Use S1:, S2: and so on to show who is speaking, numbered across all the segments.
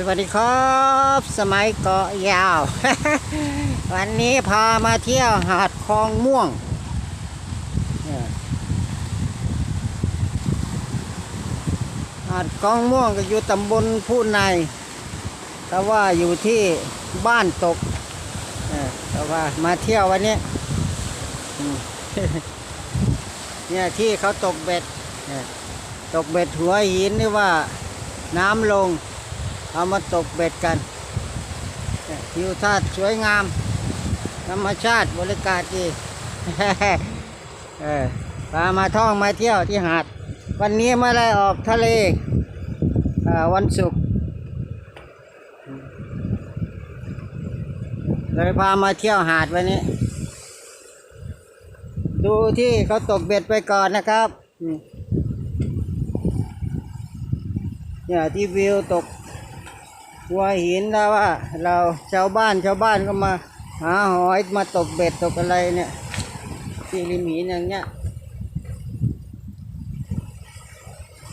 S1: สวัสดีครับ สมัยเกาะยาว วันนี้พามาเที่ยวหาดคลองม่วง หาดคลองม่วงก็อยู่ตำบลผู้ใน แต่ว่าอยู่ที่บ้านตกแต่ว่ามาเที่ยววันนี้ เนี่ยที่เขาตกเบ็ด ตกเบ็ดหัวหินนี่ว่าน้ำลง เอามาตกเบ็ดกันทิวทัศน์สวยงาม ธรรมชาติบริการดีพามาท่องมาเที่ยวที่หาด วันนี้ไม่ได้ออกทะเลวันศุกร์เลยพามาเที่ยวหาดวันนี้ ดูที่เขาตกเบ็ดไปก่อนนะครับเนี่ยที่วิวตก หัวหินแล้วว่า เราชาวบ้านชาวบ้านก็มา หาหอยมาตกเบ็ดตกอะไรเนี่ยที่ริมหินอย่างเงี้ย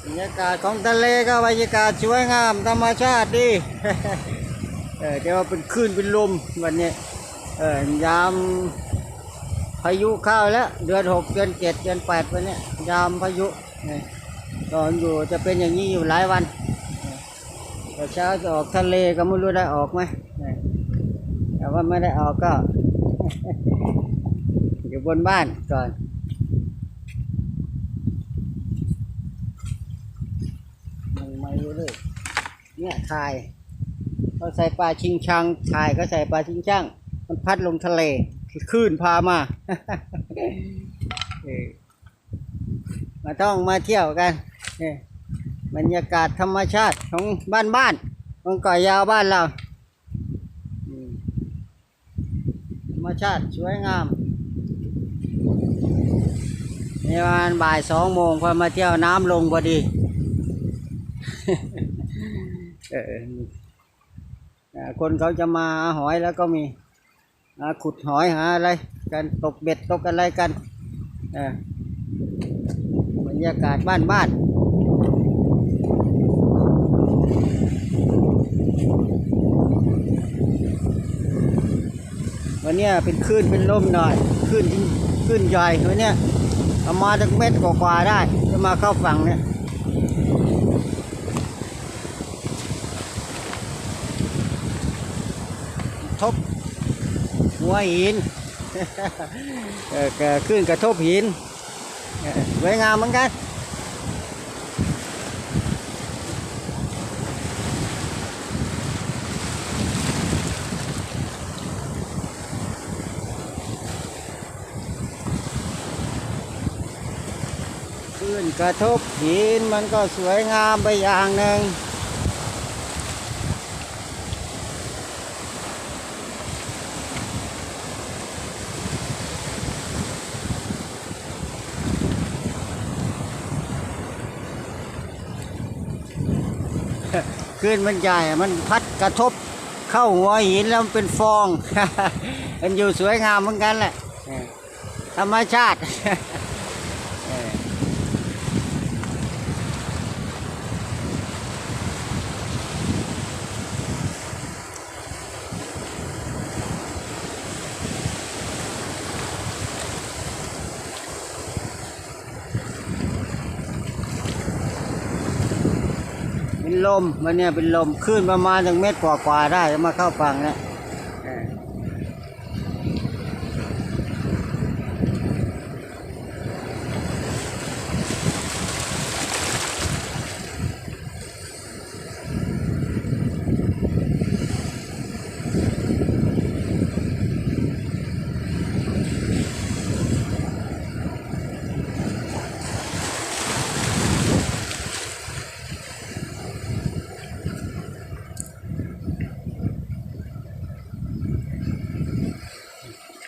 S1: บรรยากาศของทะเลก็บรรยากาศสวยงามธรรมชาติดีเออเดี๋ยวเป็นคลื่นเป็นลมวันนี้เออยามพายุเข้าแล้วเดือนหกเดือนเจ็ดเดือนแปดวันนี้ยามพายุเนี่ยตอนอยู่จะเป็นอย่างนี้อยู่หลายวัน แต่เช้าจะออกทะเลก็ไม่รู้ได้ออกไหมแต่ว่าไม่ได้ออกก็ อยู่บนบ้านก่อนมันไม่รู้เลยเนี่ยถ่ายเขาใส่ปลาชิงชังถ่ายก็ใส่ปลาชิงช่างมันพัดลงทะเลคลื่นพามาเออมาต้องมาเที่ยวกันเนี่ย บรรยากาศธรรมชาติของบ้านบ้านของก่อยยาวบ้านเรา ธรรมชาติสวยงามในวันบ่ายสองโมงพอมาเที่ยวน้ำลงพอดีคนเขาจะมาหอยแล้วก็มีหาขุดหอยหาอะไรกันตกเบ็ดตกอะไรกันบรรยากาศบ้านบ้าน วัน เนี้ยเป็นคลื่นเป็นลมหน่อยคลื่นคลื่นใหญ่วันเนี้ยประมาณสักเม็ดกว่าๆได้ จะมาเข้าฝั่งเนี่ยทบหัวหินเออขึ้นกระทบหินสวยงามเหมือนกัน ขึ้น กระทบหินมันก็สวยงามไปอย่างหนึ่งขึ้นมันใหญ่มันพัดกระทบเข้าหัวหินแล้วมันเป็นฟอง มันอยู่สวยงามเหมือนกันแหละธรรมชาติ เป็นลมมันเนี่ยเป็นลมขึ้นประมาณหนึ่งเมตรกว่าๆได้มาเข้าฝั่งเนี่ย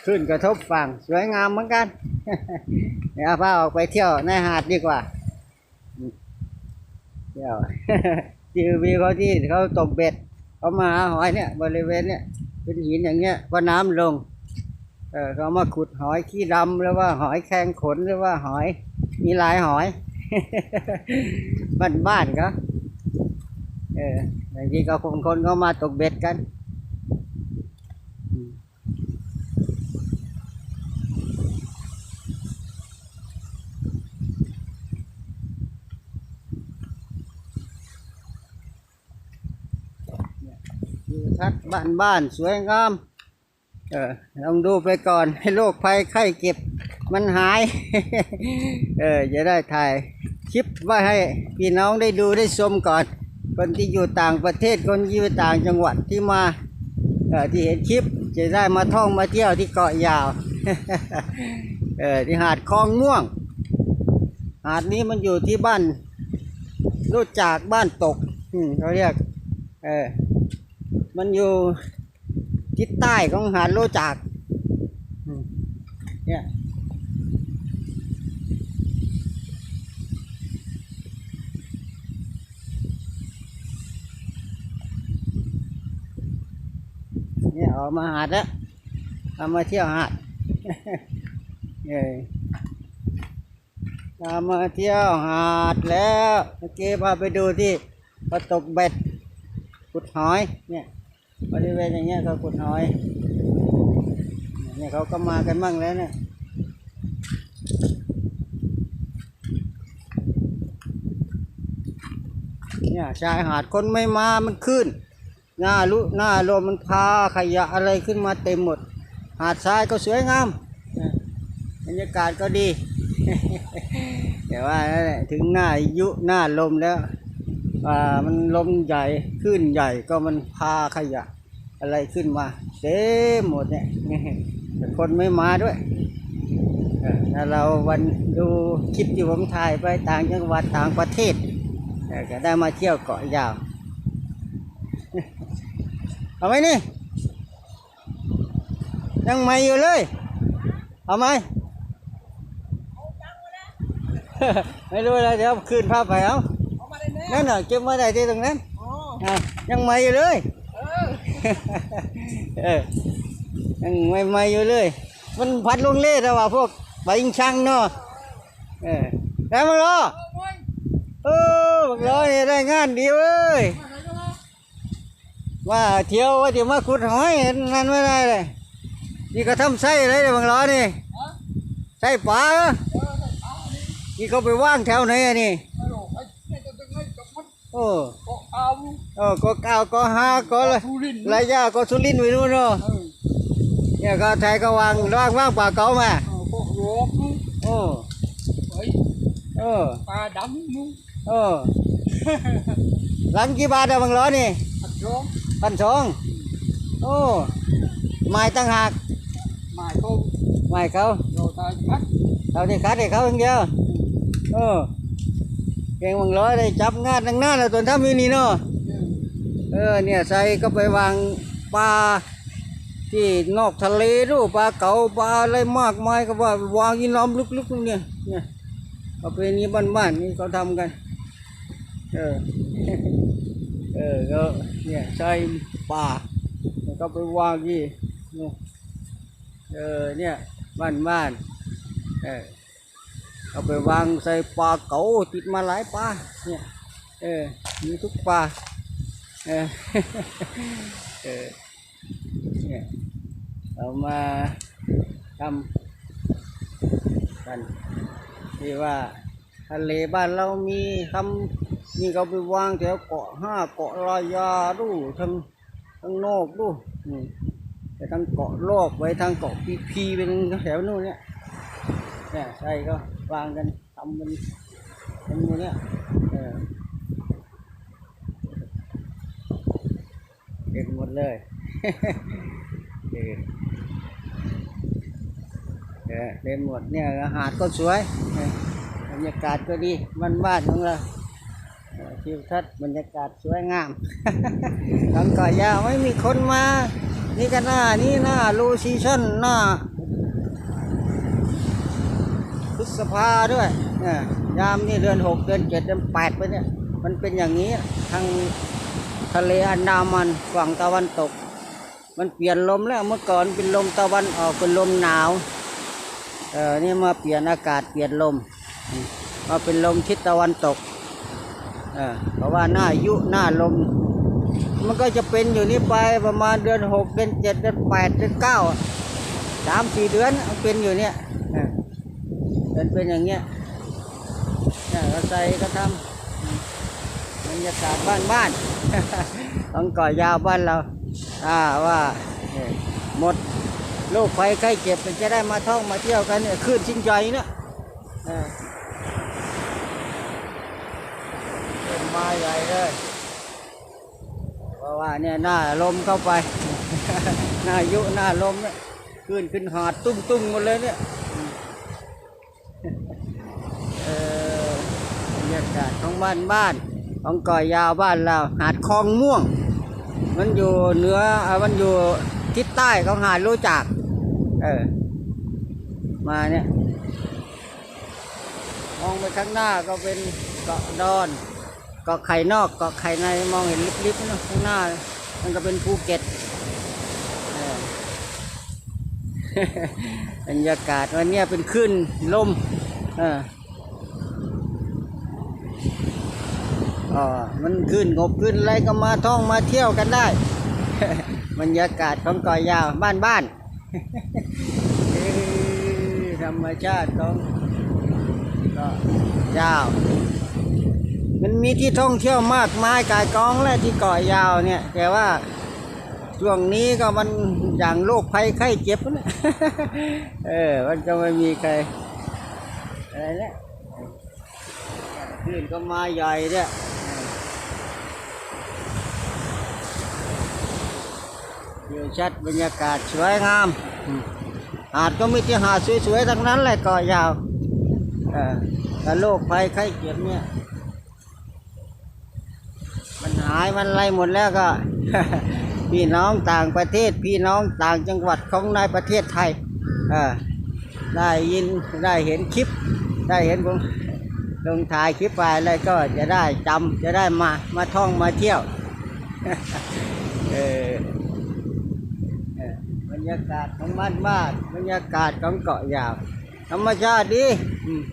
S1: คลื่นกระทบฝั่งสวยงามเหมือนกัน เดี๋ยวพาออกไปเที่ยวในหาดดีกว่า เที่ยวที่วิวเขาที่เขาตกเบ็ดเขามาหาหอยเนี่ย บริเวณเนี่ยเป็นหินอย่างเงี้ยพอน้ำลงเออเขามาขุดหอยขี้ดำหรือว่าหอยแครงขนหรือว่าหอย มีหลายหอย บ้านบ้านๆก็เออบางทีก็คนคนก็มาตกเบ็ดกัน อยู่ทัดบ้านบ้านสวยงาม เออลองดูไปก่อนให้โรคภัยไข้เก็บมันหาย เออจะได้ถ่ายคลิปไว้ให้พี่น้องได้ดูได้ชมก่อน คนที่อยู่ต่างประเทศคนที่อยู่ต่างจังหวัดที่มาเออที่เห็นคลิปจะได้มาท่องมาเที่ยวที่เกาะยาว เออที่หาดคลองม่วง หาดนี้มันอยู่ที่บ้านรู้จักบ้านตกเขาเรียก เออ มันอยู่ทิศใต้ของหาดโลจากเนี่ยเนี่ยออกมาหาดแล้วเอามาเที่ยวหาดเอ้ยเอามาเที่ยวหาดแล้วเมื่อกี้พาไปดูที่ปตกเบ็ดขุดหอยเนี่ย บริเวณอย่างเงี้ยเขาขุดหอยเนี่ยเขาก็มากันบ้างแล้วเนี่ยเนี่ยชายหาดคนไม่มามันขึ้น หน้าลุหน้าลมมันพาขยะอะไรขึ้นมาเต็มหมด หาดทรายก็สวยงามบรรยากาศก็ดี แต่ว่านั่นแหละถึงหน้ายุหน้าลมแล้ว อ่ามันลมใหญ่ขึ้นใหญ่ก็มันพาขยะ อะไรขึ้นมาเต็มหมดเนี่ยแต่คนไม่มาด้วยเออถ้าเราวันดูคลิปที่ผมถ่ายไปต่างจังหวัดต่างประเทศเออก็ได้มาเที่ยวเกาะยาวเอาไหมนี่ ยังไม่อยู่เลย เอาไหมไม่รู้แล้วเดี๋ยวคืนภาพไปเอา
S2: น่
S1: นั่นน่ะเก็บมาได้ที่ตรงนั้น
S2: อ๋อ
S1: อะยังไม่อยู่เลย
S2: เออ
S1: เออยังไม่ไม่อยู่เลย มันพัดลงเล่แต่ว่าพวกใบอิงช่างเนาะเออแล้วมึงรอ
S2: เอาไว้
S1: เออมึงรอเนี่ยได้งานดีเว้ย
S2: มาไหนก็มา
S1: ว่าเที่ยวว่าจะมาขุดหอยนั่นไม่ได้เลยนี่ก็ทำไส้เลยเดี๋ยวมึงรอนี่
S2: ฮะ
S1: ไส้ปลาเหรอ
S2: เออได้เอาอันนี้
S1: นี่เขาไปว่างแถวไหนอะนี่
S2: ไม่รู้ไอ้เนี่ยจะต้องให้ กับมัน
S1: โอ้
S2: เกาะเอา
S1: เออก็เก้าวก็ห้าก็เลย
S2: ทุรินทร์
S1: ระยะก็สุรินทร์ไปนู่นเนาะ
S2: เออ
S1: เนี่ยก็ไทยก็ว เก๋ามา
S2: เออพวกโรบมึง
S1: โอ้
S2: เฮ้ย
S1: เออ
S2: ปลาดำมึง
S1: เออหลังกี่บาทอะบังร้อยนี่
S2: อัดร้อง
S1: พันสองโอ้ไม้ตั้งหาก
S2: หมายเขา
S1: ไม้เขา
S2: เราตายพัด
S1: เราที่คัดให้เขาอย่างเดียวเออเก่งบังร้อยได้จับงานตั้งหน้าแล้วตัวทำอยู่นี่เนาะ
S2: เออ
S1: เออเนี่ยใส่ก็ไปวางปลาที่นอกทะเลดูปลาเก๋าปลาอะไรมากมายก็ว่าวางยีน้ำลึกๆตรงเนี้ยเนี่ยประเพณีบ้านๆนี่เขาทำกัน เออเออก็เนี่ยใส่ปลาแล้วก็ไปวางที่เนี่ยเออเนี่ยบ้านๆเออ เอาไปวางใส่ปลาเก๋าติดมาหลายปลาเนี่ยเออมีทุกปลาเออเออเนี่ยเรามาทำกันที่ว่าทะเลบ้านเรามีทำนี่เขาไปวางแถวเกาะห้าเกาะลอยยาดูทั้งทั้งนอกดูไปทางเกาะโลกไปทางเกาะพีพีเป็นแถวนู้นเนี่ย เนี่ยใช่ก็วางกันทำมันเป็นอย่างเนี้ยเออเด็กหมดเลยเออเออเล่นหมดเนี่ยหาดก็สวยบรรยากาศก็ดีบ้านบ้านของเราทิวทัศน์บรรยากาศสวยงามทางกาะยาวไม่มีคนมา นี่ก็หน้านี่หน้าโลซีชั่นหน้าพฤ ษภาด้วยเนี่ยยามนี่เดือนหกเดือนเจ็ดเดือนแปดไปเนี่ย มันเป็นอย่างนี้ทางทะเลอันดามันฝั่งตะวันตก มันเปลี่ยนลมแล้วเมื่อก่อนเป็นลมตะวันออกเป็นลมหนาวเออนี่มาเปลี่ยนอากาศเปลี่ยนลมมาเป็นลมทิศตะวันตกเออเพราะว่าหน้ายุหน้าลม มันก็จะเป็นอยู่นี่ไปประมาณเดือนหกเดือนเจ็ดเดือนแปดเดือนเก้าสามสี่เดือนมันเป็นอยู่เนี่ย เป็นเป็นอย่างเงี้ยเนี่ยเราใส่ก็ทำบรรยากาศบ้านบ้านๆต้องก่อยาวบ้านเราถ้าว่าเอ่อหมดโรคภัยไข้เจ็บจะได้มาท่องมาเที่ยวกันเนี่ยขึ้นชิงใจเนี่ยเออเป็นมาใหญ่เลยเพราะว่าเนี่ยหน้าลมเข้าไป หน้ายุหน้าลมเนี่ยขึ้นขึ้นหอดตุ้งตุ้งหมดเลยเนี่ย อืมเออบรรยา กาศของบ้านบ้านของก่อยยาวบ้านเราหาดคลองม่วง มันอยู่เหนือมันอยู่ทิศใต้ของหาดรู้จัก เออ มาเนี่ย มองไปข้างหน้าก็เป็นเกาะดอนเกาะไข่นอกเกาะไข่ในมองเห็นลิบๆนะข้างหน้า มันก็เป็นภูเก็ตเออบรรยากาศวันนี้เป็นขึ้นลม เออ อ๋อมันขึ้นงบขึ้นอะไรก็มาท่องมาเที่ยวกันได้ บรรยากาศของเกาะยาวบ้านบ้านธรรมชาติของเกาะยาว มันมีที่ท่องเที่ยวมากมายกายกองและที่เกาะยาวเนี่ย แต่ว่าช่วงนี้ก็มันอย่างโรคภัยไข้เจ็บนะเออ มันก็ไม่มีใครอะไรเนี่ยคลื่นก็มาใหญ่เนี่ย อยู่ชัดบรรยากาศสวยงามอืมหาดก็มีที่หาดสวยๆทั้งนั้นแหละเกาะยาวเออแต่โรคภัยไข้เจ็บเนี่ย มันหายมันอะไรหมดแล้วก็ พี่น้องต่างประเทศ พี่น้องต่างจังหวัดของในประเทศไทยเออได้ยินได้เห็นคลิป ได้เห็นผมลงถ่ายคลิปไปอะไรก็จะได้จำจะได้มามาท่องมาเที่ยว เออเออบรร ยากาศของบ้านบ้านบรรยากาศของเกาะยาว ธรรมชาติดีอืม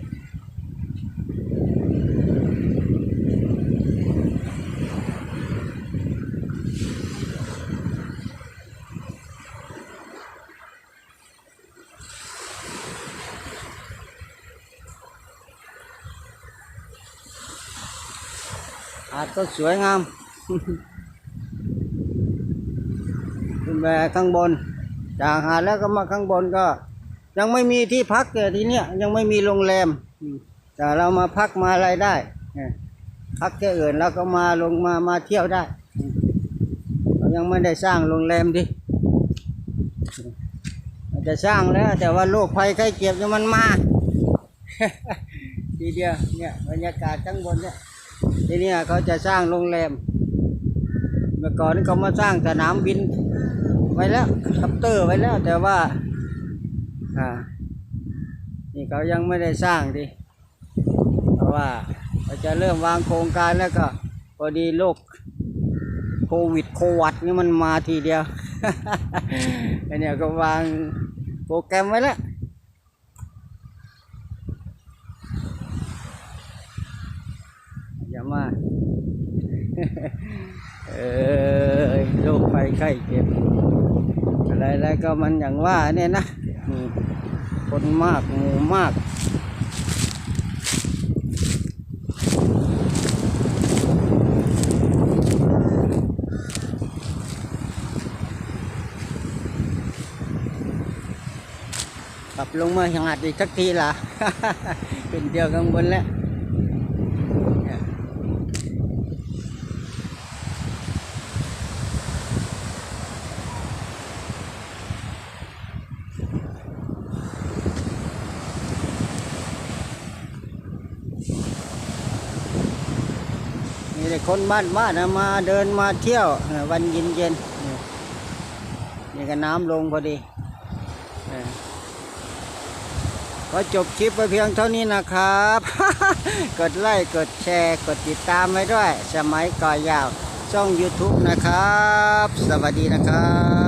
S1: หาดก็สวยงามขึ้นไปข้างบน จากหาดแล้วก็มาข้างบนก็ ยังไม่มีที่พักแต่ทีเนี้ยยังไม่มีโรงแรมแต่เรามาพักมาอะไรได้พักแค่อื่นแล้วก็มาลงมามาเที่ยวได้ยังไม่ได้สร้างโรงแรมดิจะสร้างแล้ว แต่ว่าโรคภัยไข้เจ็บเนี่ยมันมาทีเดียวเนี่ยบรรยากาศข้างบนเนี่ยทีเนี้ยเขาจะสร้างโรงแรม เมื่อก่อนนี่เขามาสร้างสนามบิน ไว้แล้วคัปเตอร์ไว้แล้วแต่ว่าอ่านี่เขายังไม่ได้สร้างดิเพราะว่าเขาจะเริ่มวางโครงการแล้วก็พอดีโรคโควิดโควัดนี่มันมาทีเดียวไอเนี่ยก็วางโปรแกรมไว้แล้วอย่ามาเออโรคภัยไข้เจ็บ อะไรแล้วก็มันอย่างว่าเนี่ยนะคนมากหมู่มากกลับลงมาหาดอีกสักทีล่ะ เป็นเดียวกังบนแล้ว แต่คนบ้านบ้านมาเดินมาเที่ยววันเย็นเย็นๆนี่ก็น้ำลงพอดีเออก็จบคลิปไปเพียงเท่านี้นะครับ กดไลค์กดแชร์ กดติดตามไว้ด้วย สมัยก่อยาว ช่อง YouTube นะครับ สวัสดีนะครับ